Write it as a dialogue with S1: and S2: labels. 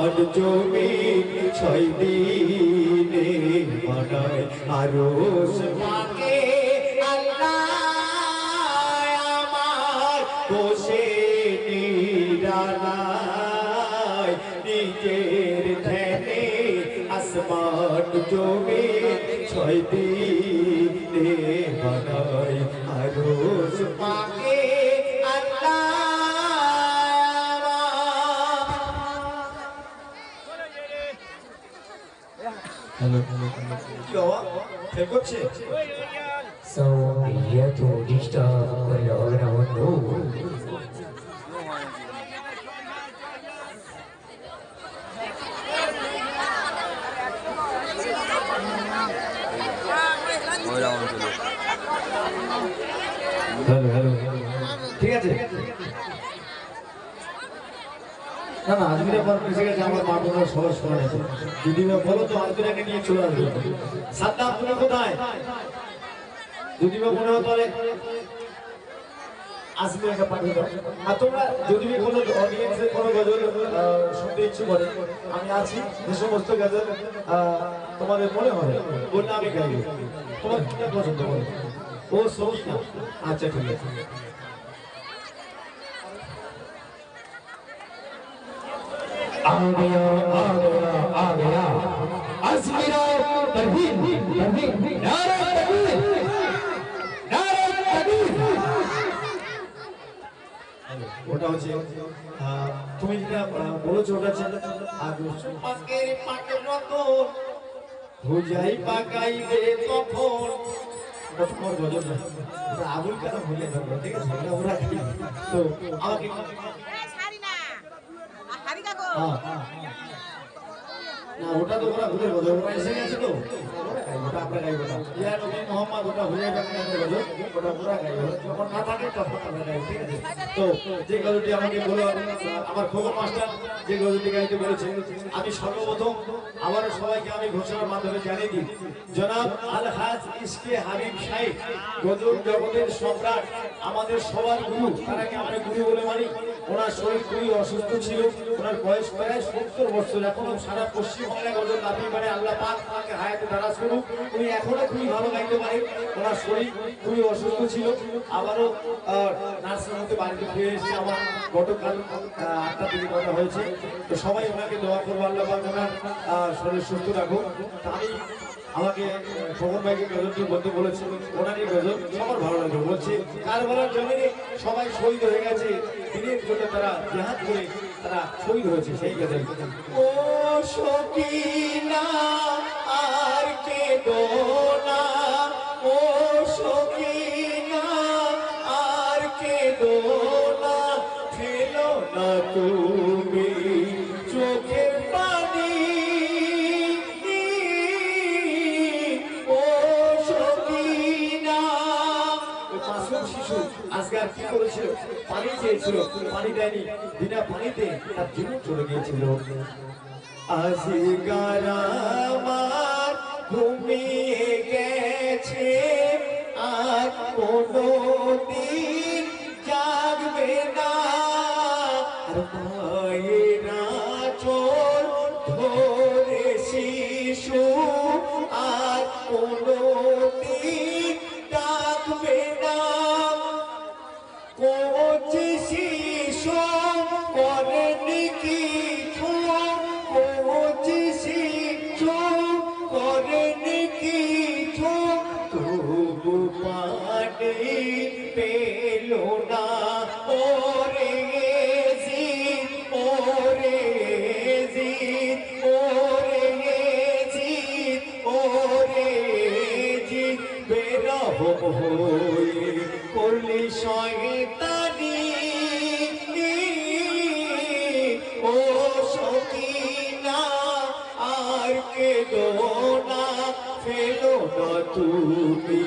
S1: আসমান জমি ছয় দিনে বানায় আরও পাকে আল্লাহ আমার বসে নিরালায়। নিজের ধ্যানে আসমান জমি ছয় দিনে বানায়
S2: Soviet disturb around
S3: মহিলা অঞ্চলে
S1: হ্যালো হ্যালো ঠিক আছে না না আজমিরা পর গেছে, আমার মা বোনের সবার সময় আছে যদি বলো তো আজমিরাকে নিয়ে চলে আসবে। সাদ্দাম তুমি কোথায়? যদি মনে হতো আজমিরাকে পাঠিয়ে দাও। আর তোমরা যদি কোনো অডিয়েন্সের কোনো গজল শুনতে ইচ্ছে করে, আমি আছি, যে সমস্ত গজল তোমাদের মনে হবে বললে আমি গাইব। তোমার পছন্দ করো। ও না আচ্ছা ঠিক আছে।
S2: आ गया आ गया आ गया अजमेरा तकबीर तकबीर नारे तकबीर नारे तकबीर
S1: ওটা হচ্ছে আহ, তুমি যেটা আহ, বলেছো ওটা হচ্ছে আদর্শ পাকের পাকের রতন ভুজাই পাকাইবে তখন ওটা তোমার গজল না ওটা আবুল কেন ভুলে থাকবো ঠিক আছে ওটা ওরা কি তো আমাকে
S4: না,
S1: ওটা তো ওরা ওরা এসে গেছে তো। ওটা গাইবো না। ইয়া নবী মোহাম্মদ, ওটা ভুলে গেছে ওটা গাইবে যখন না থাকে, তখন ঠিক আছে? তো, যে গজলটি আমাকে বলো, আমার খবর মাস্টার, যে গজলটি গাইতে বলেছে, আমি সর্বপ্রথম আবারও সবাইকে আমি ঘোষণার মাধ্যমে জানিয়ে দিই। জনাব আল হাজ ইসকে হাবিব সাহেব, গজল জগতের সম্রাট, আমাদের সবার গুরু। তারাকে আমরা গুরু বলে মানি। ওনার শরীর খুবই অসুস্থ ছিল, ওনার বয়স প্রায় সত্তর বছর, এখনও সারা পশ্চিমবাংলায় গজল গাবি পারে আল্লাহ পাক হায়াতে দারাজ করুক। উনি এখনও খুবই ভালো গাইতে পারে, ওনার শরীর খুবই অসুস্থ ছিল। আবারও নার্সিং হোমে বাড়িতে ফিরে এসে আমার গতকাল আটটা দিকে কথা হয়েছে। তো সবাই ওনাকে দোয়া করব, আল্লাহ পাক ওনার শরীর সুস্থ রাখুক। আমি আমাকে খবর ভাইকে গজলটি বলতে বলেছে, ওনারই গজল সবার ভালো লাগবে। বলছে কারবালার জমিনে সবাই শহীদ হয়ে গেছে। দিনের জন্য তারা জেহাদ করে তারা শহীদ হয়েছে, সেই গজল ও সকিনা, আর কে দোনা ও সকিনা, আর কে দোনা ফেলো না তুমি কি করেছিল? পানি চেয়েছিল পানি দেয়নি। বিনা পানিতে তার জীবন চলে গিয়েছিল। আমার গেছে, আর কোনো দিন জাগবে না। চোর ধরে শিশু। পেল না ওরে জিত ওরে জিত ওরে জিত ওরে জিত বেরহ করলি শয়তানি ও সকিনা আর কে দোনা ফেলো না তুমি।